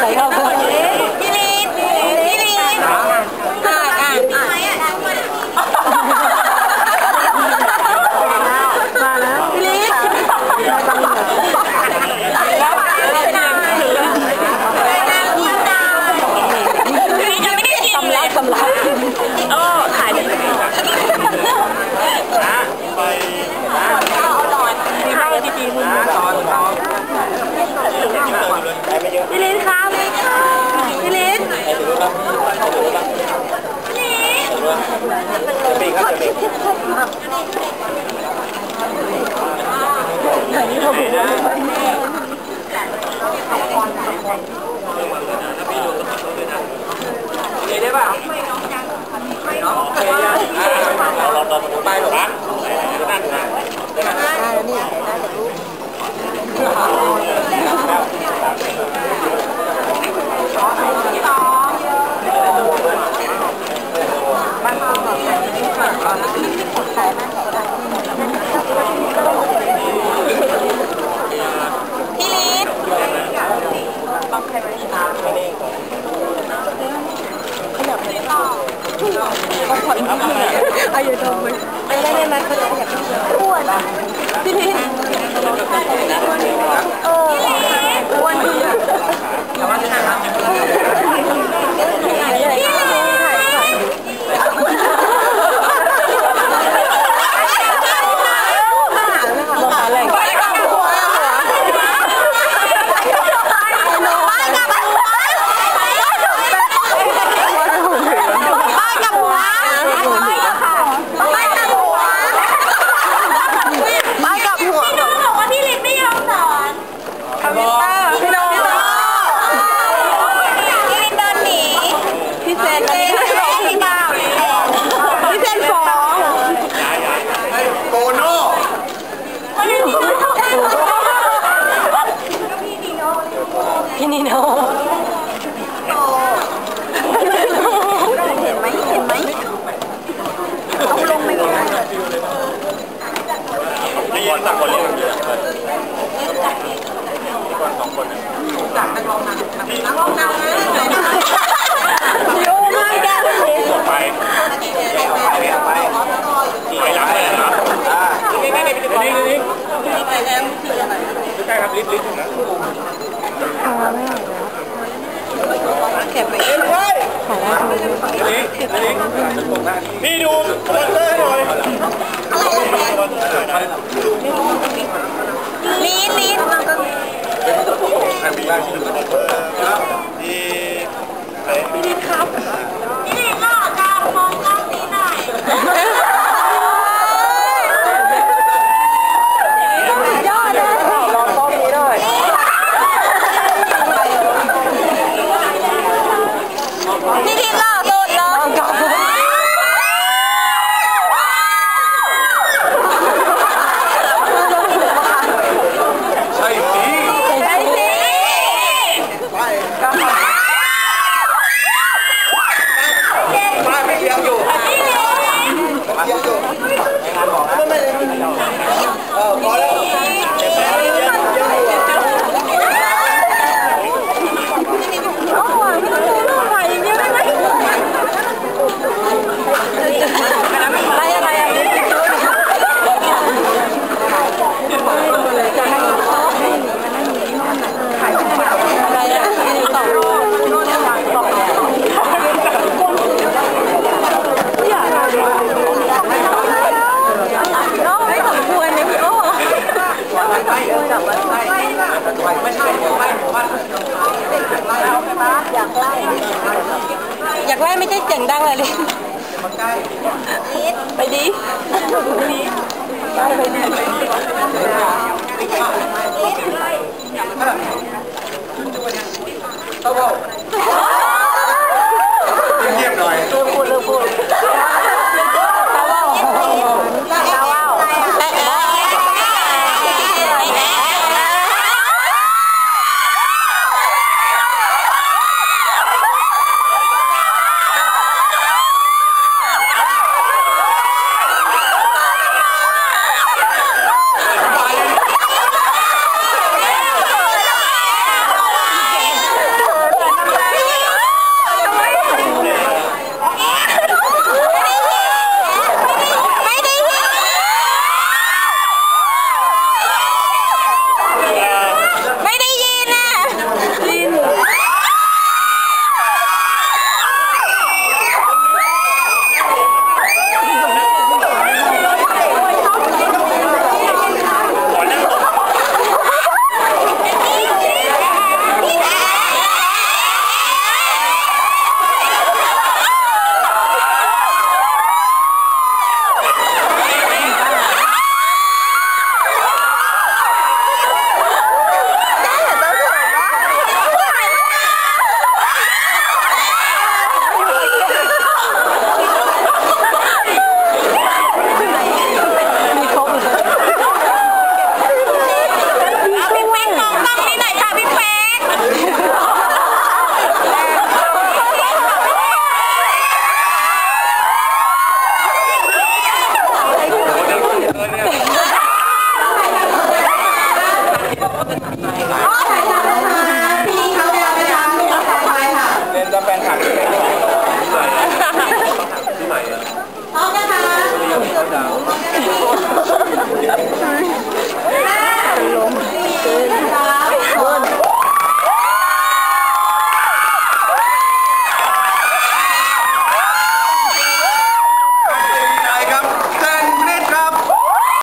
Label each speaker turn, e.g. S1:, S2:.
S1: ไหนครับ
S2: พี่ลีนพี่ลีนพี่ลีนอ่านอ่านอ่ไนอ่านมาแล้วพี่ลีนทำลายโอ้ขายดีดีคุ
S1: ณตอนตอน
S2: พี่ลินค่ะ
S3: ปีก็จะมีได้ป่ะน้องโอเคยังเราเราเราไปหรอ
S1: เขาผขอนที่นี่อายุดม
S2: มันไม่ได้ไม่มันเขาจะอยากเป็นอ้วนพี่ลวนอ้วนอ้วนคนนะดักนักร้องนะนักร้องนะ
S1: เยอะมากแกไป
S3: ไปไปไปหลังเลยนะนี่นี่นี่นี่นี่นี่ไปแล้วคืออะไรใช่ครับลิฟต์ลิฟต์นะเอาไม่ได้
S2: แล้วเก็บไปเล
S1: ยขายได้ทุกนี่
S3: นี่ดูโปสเตอร์หน่อยอะไร
S2: นะลีนลีน lagi dengan apa? ากไล่ไม่ใช่เสียงดังเลยลิป
S1: ดีไปดีไปดีไปไปดีดี
S3: ไปดี